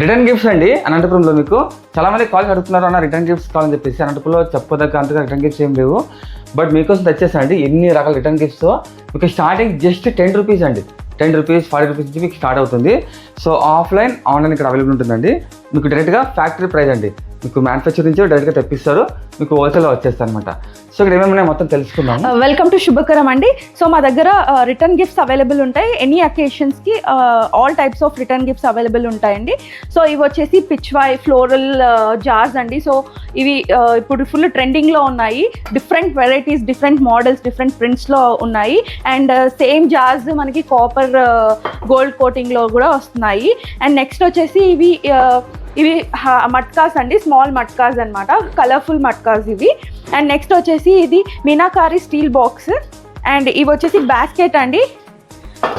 Return gifts అండి. అనంతపురంలో మీకు చాలా మంది కాల్ అడుగుతున్నారు అన్న రిటర్న్ గిఫ్ట్స్ కావాలని చెప్పేసి. అనంతపురంలో చెప్పదగ్గ అంతగా రిటర్న్ గిఫ్ట్స్ ఏం లేవు. బట్ మీకోసం తెచ్చేసండి ఎన్ని రకాల రిటర్న్ గిఫ్ట్స్ మీకు స్టార్టింగ్ జస్ట్ టెన్ రూపీస్ అండి. టెన్ రూపీస్ ఫార్టీ రూపీస్ నుంచి మీకు స్టార్ట్ అవుతుంది. సో ఆఫ్లైన్ ఆన్లైన్ ఇక్కడ అవైలబుల్ ఉంటుందండి. మీకు డైరెక్ట్గా ఫ్యాక్టరీ ప్రైస్ అండి. మీకు మ్యానుఫ్యాక్చర్ నుంచి డైరెక్ట్గా తెప్పిస్తారు మీకు హోల్సేల్లో వచ్చేస్తా అనమాట సో ఇక్కడ ఏమేమి మొత్తం తెలుసుకుందాం వెల్కమ్ టు శుభకరం అండి. సో మా దగ్గర రిటర్న్ గిఫ్ట్స్ అవైలబుల్ ఉంటాయి. Any అకేషన్స్కి all types of return gifts available ఉంటాయండి. సో ఇవి వచ్చేసి పిచ్వాయ్ ఫ్లోరల్ జార్స్ అండి. సో ఇవి uh, ఇప్పుడు ఫుల్ ట్రెండింగ్లో ఉన్నాయి. Different varieties different models different ప్రింట్స్లో ఉన్నాయి. అండ్ సేమ్ జార్స్ మనకి కాపర్ గోల్డ్ కోటింగ్లో కూడా వస్తున్నాయి. అండ్ నెక్స్ట్ వచ్చేసి ఇవి uh, ఇవి హ- మట్కాస్ అండి స్మాల్ మట్కాస్ అన్నమాట కలర్ఫుల్ మట్కాస్ ఇవి. అండ్ నెక్స్ట్ వచ్చేసి ఇది మీనాకారి స్టీల్ బాక్స్. అండ్ ఇవి వచ్చేసి బాస్కెట్ అండి.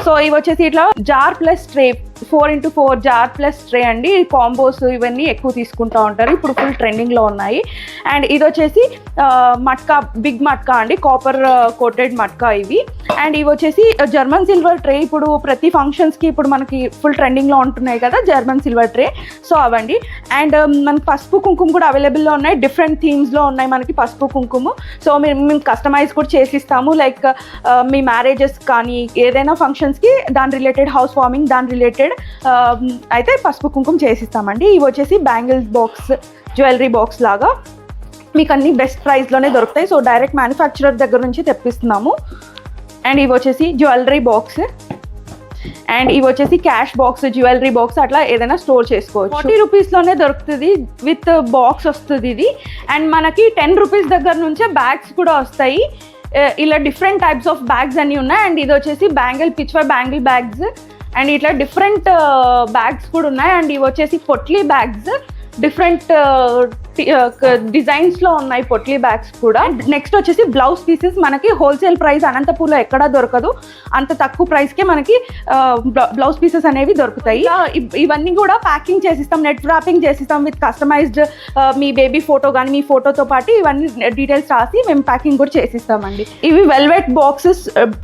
సో ఇవి వచ్చేసి ఇట్లా jar plus tray four into four jar plus tray అండి. కాంబోస్ ఇవన్నీ ఎక్కువ తీసుకుంటూ ఉంటారు. ఇప్పుడు ఫుల్ ట్రెండింగ్లో ఉన్నాయి. అండ్ ఇది వచ్చేసి మట్కా బిగ్ మట్కా అండి. కాపర్ కోటెడ్ మట్కా ఇవి. అండ్ ఇవి వచ్చేసి జర్మన్ సిల్వర్ ట్రే ఇప్పుడు ప్రతి ఫంక్షన్స్కి ఇప్పుడు మనకి ఫుల్ ట్రెండింగ్లో ఉంటున్నాయి కదా జర్మన్ సిల్వర్ ట్రే సో అవండి. అండ్ మనకి పసుపు కుంకుమ కూడా అవైలబుల్లో ఉన్నాయి. డిఫరెంట్ థీమ్స్లో ఉన్నాయి మనకి పసుపు కుంకుమ. సో మేము మేము కస్టమైజ్ కూడా చేసిస్తాము. లైక్ మీ మ్యారేజెస్ కానీ ఏదైనా ఫంక్షన్స్కి దాని రిలేటెడ్ హౌస్ వార్మింగ్ దాని రిలేటెడ్ Um, అయితే పసుపు కుంకుమ చేసిస్తామండి. ఇవి వచ్చేసి బ్యాంగిల్స్ బాక్స్ జ్యువెలరీ బాక్స్ లాగా. మీకు అన్ని బెస్ట్ ప్రైస్లోనే దొరుకుతాయి. సో డైరెక్ట్ మ్యానుఫ్యాక్చరర్ దగ్గర నుంచి తెప్పిస్తున్నాము. అండ్ ఇవి వచ్చేసి జ్యువెలరీ బాక్స్ అండ్ ఇవి వచ్చేసి క్యాష్ బాక్స్ జ్యువెలరీ బాక్స్ అట్లా ఏదైనా స్టోర్ చేసుకోవచ్చు. ఫార్టీ రూపీస్లోనే దొరుకుతుంది. విత్ బాక్స్ వస్తుంది ఇది. అండ్ మనకి టెన్ రూపీస్ దగ్గర నుంచే బ్యాగ్స్ కూడా వస్తాయి. Uh, ఇలా డిఫరెంట్ టైప్స్ ఆఫ్ బ్యాగ్స్ అన్నీ ఉన్నాయి. అండ్ ఇది వచ్చేసి bangle Pichwai bangle bags and ఇట్లా డిఫరెంట్ బ్యాగ్స్ కూడా ఉన్నాయి. అండ్ ఇవి వచ్చేసి పొట్లీ బ్యాగ్స్. డిఫరెంట్ డిజైన్స్లో ఉన్నాయి పొట్లీ బ్యాగ్స్ కూడా. నెక్స్ట్ వచ్చేసి బ్లౌజ్ పీసెస్ మనకి హోల్సేల్ ప్రైస్ అనంతపూర్లో ఎక్కడా దొరకదు. అంత తక్కువ ప్రైస్కే మనకి బ్లౌజ్ పీసెస్ అనేవి దొరుకుతాయి. ఇవన్నీ కూడా ప్యాకింగ్ చేసిస్తాం నెట్ వ్రాపింగ్ చేసిస్తాం విత్ కస్టమైజ్డ్ మీ బేబీ ఫోటో కానీ మీ ఫోటోతో పాటు ఇవన్నీ డీటెయిల్స్ రాసి మేము ప్యాకింగ్ కూడా చేసిస్తామండి. ఇవి వెల్వెట్ బాక్సెస్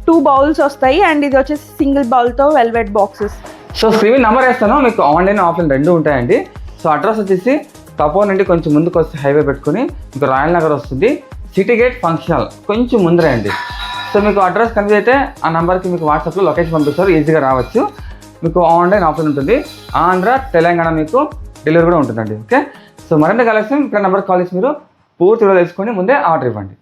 టూ బౌల్స్ వస్తాయి అండ్ ఇది వచ్చేసి single బౌల్తో velvet boxes so screen number వేస్తాను. మీకు ఆన్లైన్ ఆఫ్లైన్ రెండు ఉంటాయండి. సో అడ్రస్ వచ్చేసి తపో నుండి కొంచెం ముందుకు వస్తే హైవే పెట్టుకుని మీకు రాయల్ నగర్ వస్తుంది. City gate function hall. కొంచెం ముందరే అండి. సో మీకు అడ్రస్ కన్వీ అయితే ఆ నెంబర్కి మీకు వాట్సాప్లో లొకేషన్ పంపిస్తారు. ఈజీగా రావచ్చు. మీకు ఆన్లైన్ ఆఫ్లైన్ ఉంటుంది. ఆంధ్ర తెలంగాణ మీకు డెలివరీ కూడా ఉంటుందండి. ఓకే? సో మరింత కలెక్షన్ ఇక్కడ నెంబర్ కాల్ చేసి మీరు పూర్తిగా తెలుసుకొని ముందే ఆర్డర్ ఇవ్వండి.